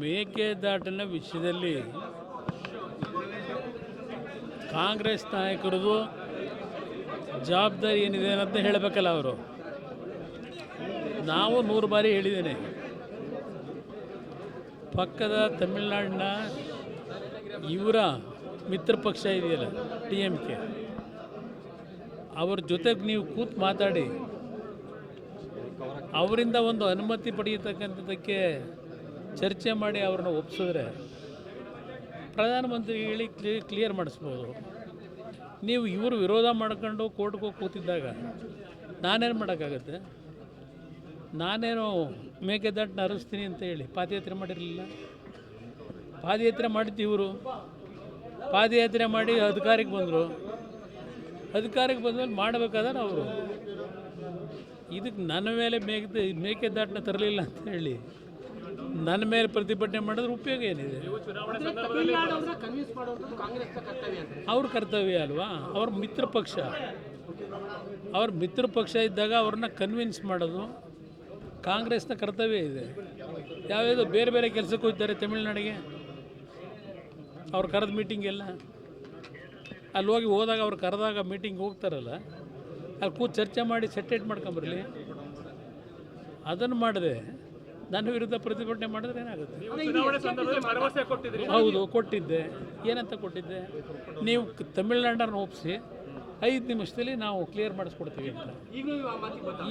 ಮೇಕೆದಾಟಿನ ವಿಷಯದಲ್ಲಿ ಕಾಂಗ್ರೆಸ್ ನಾಯಕರದು ಜವಾಬ್ದಾರಿ ಏನಿದೆ ಅಂತ ಹೇಳಬೇಕಲ್ಲ ಅವರು. ನಾವು ನೂರು ಬಾರಿ ಹೇಳಿದ್ದೇನೆ. ಪಕ್ಕದ ತಮಿಳುನಾಡಿನ ಇವರ ಮಿತ್ರ ಪಕ್ಷ ಇದೆಯಲ್ಲ ಡಿ ಎಂ ಕೆ. ಅವ್ರ ಜೊತೆಗೆ ನೀವು ಕೂತು ಮಾತಾಡಿ. ಅವರಿಂದ ಒಂದು ಅನುಮತಿ ಪಡೆಯತಕ್ಕಂಥದ್ದಕ್ಕೆ ಚರ್ಚೆ ಮಾಡಿ ಅವ್ರನ್ನ ಒಪ್ಸಿದ್ರೆ ಪ್ರಧಾನಮಂತ್ರಿ ಹೇಳಿ ಕ್ಲಿ ಕ್ಲಿಯರ್ ಮಾಡಿಸ್ಬೋದು. ನೀವು ಇವರು ವಿರೋಧ ಮಾಡ್ಕೊಂಡು ಕೋರ್ಟ್ಗೆ ಹೋಗಿ ಕೂತಿದ್ದಾಗ ನಾನೇನು ಮಾಡೋಕ್ಕಾಗತ್ತೆ? ನಾನೇನು ಮೇಕೆದಾಟನ್ನ ಹರಿಸ್ತೀನಿ ಅಂತ ಹೇಳಿ ಪಾದಯಾತ್ರೆ ಮಾಡಿರಲಿಲ್ಲ? ಪಾದಯಾತ್ರೆ ಮಾಡಿದ್ದು ಇವರು? ಪಾದಯಾತ್ರೆ ಮಾಡಿ ಅಧಿಕಾರಿಗೆ ಬಂದರು? ಅಧಿಕಾರಕ್ಕೆ ಬಂದಮೇಲೆ ಮಾಡಬೇಕಾದ್ರೆ ಅವರು? ಇದಕ್ಕೆ ನನ್ನ ಮೇಲೆ ಮೇಕೆ, ಮೇಕೆದಾಟನ್ನ ತರಲಿಲ್ಲ ಅಂತ ಹೇಳಿ ನನ್ನ ಮೇಲೆ ಪ್ರತಿಭಟನೆ ಮಾಡಿದ್ರೆ ಉಪಯೋಗ ಏನಿದೆ? ಅವ್ರ ಕರ್ತವ್ಯ ಅಲ್ವಾ? ಅವ್ರ ಮಿತ್ರ ಪಕ್ಷ. ಅವ್ರ ಮಿತ್ರ ಪಕ್ಷ ಇದ್ದಾಗ ಅವ್ರನ್ನ ಕನ್ವಿನ್ಸ್ ಮಾಡೋದು ಕಾಂಗ್ರೆಸ್ನ ಕರ್ತವ್ಯ ಇದೆ. ಯಾವ್ಯಾವುದೋ ಬೇರೆ ಬೇರೆ ಕೆಲಸಕ್ಕೂ ಇದ್ದಾರೆ ತಮಿಳ್ನಾಡಿಗೆ. ಅವ್ರು ಕರೆದ ಮೀಟಿಂಗ್ ಎಲ್ಲ. ಅಲ್ಲಿ ಹೋಗಿ ಹೋದಾಗ ಅವ್ರು ಕರೆದಾಗ ಮೀಟಿಂಗ್ ಹೋಗ್ತಾರಲ್ಲ, ಅಲ್ಲಿ ಕೂತು ಚರ್ಚೆ ಮಾಡಿ ಸೆಟೇಟ್ ಮಾಡ್ಕೊಂಬರಲಿ ಅದನ್ನು ಮಾಡಿದೆ. ನನ್ನ ವಿರುದ್ಧ ಪ್ರತಿಭಟನೆ ಮಾಡಿದ್ರೆ ಏನಾಗುತ್ತೆ? ಹೌದು ಕೊಟ್ಟಿದ್ದೆ. ಏನಂತ ಕೊಟ್ಟಿದ್ದೆ? ನೀವು ತಮಿಳ್ನಾಡನ್ನು ಒಪ್ಪಿಸಿ ಐದು ನಿಮಿಷದಲ್ಲಿ ನಾವು ಕ್ಲಿಯರ್ ಮಾಡಿಸ್ಕೊಡ್ತೀವಿ ಅಂತ.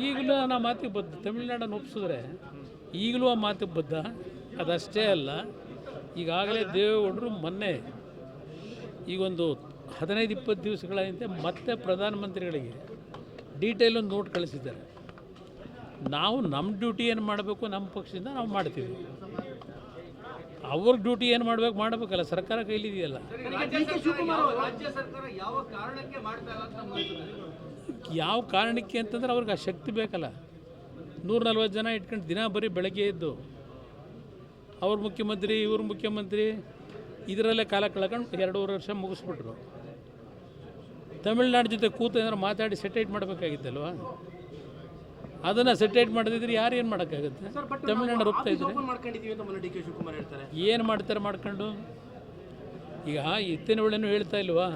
ಈಗಲೂ ಆ ಮಾತಿಗೆ ಬದ್ಧ? ತಮಿಳ್ನಾಡನ್ನು ಒಪ್ಪಿಸಿದ್ರೆ ಈಗಲೂ ಆ ಮಾತಿಗೆ ಬದ್ಧ. ಅದಷ್ಟೇ ಅಲ್ಲ ಈಗಾಗಲೇ ದೇವೇಗೌಡರು ಮೊನ್ನೆ ಈಗೊಂದು ಹದಿನೈದು ಇಪ್ಪತ್ತು ದಿವಸಗಳ ಹಿಂದೆ ಮತ್ತೆ ಪ್ರಧಾನಮಂತ್ರಿಗಳಿಗೆ ಡೀಟೇಲ್ ಒಂದು ನೋಟ್ ಕಳಿಸಿದ್ದಾರೆ. ನಾವು ನಮ್ಮ ಡ್ಯೂಟಿ ಏನು ಮಾಡಬೇಕು ನಮ್ಮ ಪಕ್ಷದಿಂದ ನಾವು ಮಾಡ್ತೀವಿ. ಅವ್ರ ಡ್ಯೂಟಿ ಏನು ಮಾಡಬೇಕು ಮಾಡಬೇಕಲ್ಲ ಸರ್ಕಾರ ಕೈಲಿದೆಯಲ್ಲ ಯಾವ ಕಾರಣಕ್ಕೆ ಅಂತಂದ್ರೆ ಅವ್ರಿಗೆ ಆ ಶಕ್ತಿ ಬೇಕಲ್ಲ. ನೂರ ನಲ್ವತ್ತು ಜನ ಇಟ್ಕೊಂಡು ದಿನ ಬರೀ ಬೆಳಗ್ಗೆ ಇದ್ದು ಅವ್ರ ಮುಖ್ಯಮಂತ್ರಿ ಇವ್ರ ಮುಖ್ಯಮಂತ್ರಿ ಇದರಲ್ಲೇ ಕಾಲ ಕಳ್ಕೊಂಡು ಎರಡೂವರೆ ವರ್ಷ ಮುಗಿಸ್ಬಿಟ್ರು. ತಮಿಳ್ನಾಡು ಜೊತೆ ಕೂತು ಏನಾದ್ರು ಮಾತಾಡಿ ಸೆಟೈಟ್ ಮಾಡಬೇಕಾಗಿತ್ತಲ್ವ? ಅದನ್ನು ಸೆಟೈಟ್ ಮಾಡದಿದ್ರೆ ಯಾರು ಏನು ಮಾಡೋಕ್ಕಾಗುತ್ತೆ? ತಮಿಳುನಾಡು ಒಪ್ತಾ ಇದ್ರೆ? ಏನ್ ಮಾಡ್ತಾರೆ ಮಾಡ್ಕೊಂಡು? ಈಗ ಎತ್ತಿನ ಒಳ್ಳೆನೂ ಹೇಳ್ತಾ ಇಲ್ವಾ?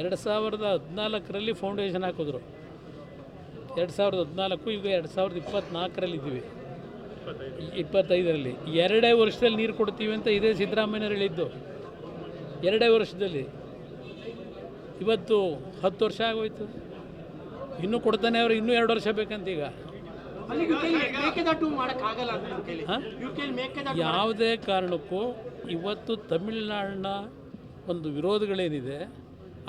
ಎರಡು ಸಾವಿರದ ಹದಿನಾಲ್ಕರಲ್ಲಿ ಫೌಂಡೇಶನ್ ಹಾಕಿದ್ರು. ಎರಡು ಸಾವಿರದ ಹದಿನಾಲ್ಕು ಈಗ ಎರಡು ಸಾವಿರದ ಇಪ್ಪತ್ತ್ನಾಲ್ಕರಲ್ಲಿ ಇದ್ದೀವಿ ಇಪ್ಪತ್ತೈದರಲ್ಲಿ. ಎರಡೇ ವರ್ಷದಲ್ಲಿ ನೀರು ಕೊಡ್ತೀವಿ ಅಂತ ಇದೇ ಸಿದ್ದರಾಮಯ್ಯನವ್ರು ಹೇಳಿದ್ದು ಎರಡೇ ವರ್ಷದಲ್ಲಿ. ಇವತ್ತು ಹತ್ತು ವರ್ಷ ಆಗೋಯ್ತು. ಇನ್ನೂ ಕೊಡ್ತಾನೆ ಅವ್ರು ಇನ್ನೂ ಎರಡು ವರ್ಷ ಬೇಕಂತ ಈಗ ಯಾವುದೇ ಕಾರಣಕ್ಕೂ ಇವತ್ತು ತಮಿಳುನಾಡಿನ ಒಂದು ವಿರೋಧಗಳೇನಿದೆ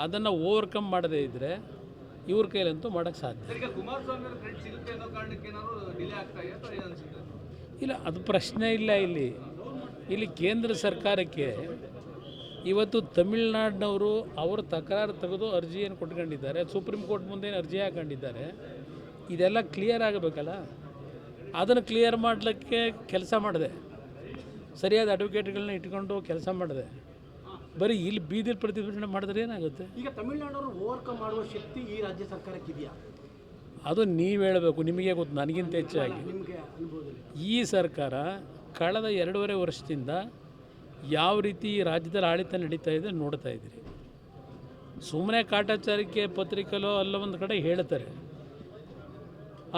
ಅದನ್ನು ಓವರ್ಕಮ್ ಮಾಡದೇ ಇದ್ದರೆ ಇವ್ರ ಕೈಲಂತೂ ಮಾಡೋಕ್ಕೆ ಸಾಧ್ಯ. ಈಗ ಕುಮಾರಸ್ವಾಮಿ ಅವ್ರ ಕ್ರೆಡಿಟ್ ಸಿಗುತ್ತೆ ಅನ್ನೋ ಕಾರಣಕ್ಕೆ ಏನಾದ್ರು ಡಿಲೇ ಆಗ್ತಾ ಇದೆ ಅಥವಾ ಅನ್ಸುತ್ತೆ? ಇಲ್ಲ ಅದು ಪ್ರಶ್ನೆ ಇಲ್ಲ ಇಲ್ಲಿ. ಇಲ್ಲಿ ಕೇಂದ್ರ ಸರ್ಕಾರಕ್ಕೆ ಇವತ್ತು ತಮಿಳ್ನಾಡಿನವರು ಅವರು ತಕರಾರು ತೆಗೆದು ಅರ್ಜಿಯನ್ನು ಕೊಟ್ಕೊಂಡಿದ್ದಾರೆ. ಸುಪ್ರೀಂ ಕೋರ್ಟ್ ಮುಂದೆ ಅರ್ಜಿ ಹಾಕೊಂಡಿದ್ದಾರೆ. ಇದೆಲ್ಲ ಕ್ಲಿಯರ್ ಆಗಬೇಕಲ್ಲ? ಅದನ್ನು ಕ್ಲಿಯರ್ ಮಾಡಲಿಕ್ಕೆ ಕೆಲಸ ಮಾಡಿದೆ. ಸರಿಯಾದ ಅಡ್ವೊಕೇಟ್ಗಳನ್ನ ಇಟ್ಕೊಂಡು ಕೆಲಸ ಮಾಡಿದೆ. ಬರೀ ಇಲ್ಲಿ ಬೀದಿಲಿ ಪ್ರತಿಭಟನೆ ಮಾಡಿದ್ರೆ ಏನಾಗುತ್ತೆ? ಈಗ ತಮಿಳ್ನಾಡು ಓವರ್ಕಮ್ ಮಾಡುವ ಶಕ್ತಿ ಈ ರಾಜ್ಯ ಸರ್ಕಾರಕ್ಕೆ ಇದೆಯಾ ಅದು ನೀವು ಹೇಳಬೇಕು ನಿಮಗೆ ಗೊತ್ತು ನನಗಿಂತ ಹೆಚ್ಚಾಗಿ. ಈ ಸರ್ಕಾರ ಕಳೆದ ಎರಡೂವರೆ ವರ್ಷದಿಂದ ಯಾವ ರೀತಿ ರಾಜ್ಯದಲ್ಲಿ ಆಡಳಿತ ನಡೀತಾ ಇದೆ ನೋಡ್ತಾ ಇದ್ದೀರಿ. ಸುಮ್ಮನೆ ಕಾಟಾಚಾರಕ್ಕೆ ಪತ್ರಿಕೆಲೋ ಅಲ್ಲ ಒಂದು ಕಡೆ ಹೇಳ್ತಾರೆ.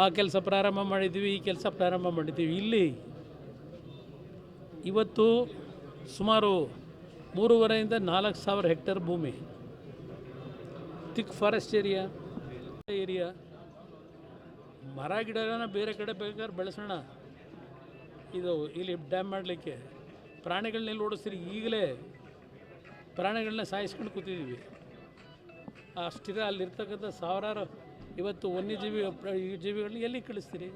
ಆ ಕೆಲಸ ಪ್ರಾರಂಭ ಮಾಡಿದ್ದೀವಿ ಈ ಕೆಲಸ ಪ್ರಾರಂಭ ಮಾಡಿದ್ದೀವಿ ಇಲ್ಲಿ ಇವತ್ತು ಸುಮಾರು ಮೂರುವರೆಯಿಂದ ನಾಲ್ಕು ಸಾವಿರ ಹೆಕ್ಟೇರ್ ಭೂಮಿ. Thick forest area area. ಮರ ಗಿಡಗಳನ್ನ ಬೇರೆ ಕಡೆ ಬೇಕಾದ್ರೆ ಬೆಳೆಸೋಣ. ಇದು ಇಲ್ಲಿ ಡ್ಯಾಮ್ ಮಾಡಲಿಕ್ಕೆ. ಪ್ರಾಣಿಗಳನ್ನೆಲ್ಲ ಓಡಿಸ್ತೀರಿ ಈಗಲೇ ಪ್ರಾಣಿಗಳನ್ನ ಸಾಯಿಸ್ಕೊಂಡು ಕೂತಿದ್ದೀವಿ. ಅಷ್ಟಿರ ಅಲ್ಲಿರ್ತಕ್ಕಂಥ ಸಾವಿರಾರು ಇವತ್ತು ವನ್ಯಜೀವಿ ಜೀವಿಗಳನ್ನ ಎಲ್ಲಿ ಕಳಿಸ್ತೀರಿ?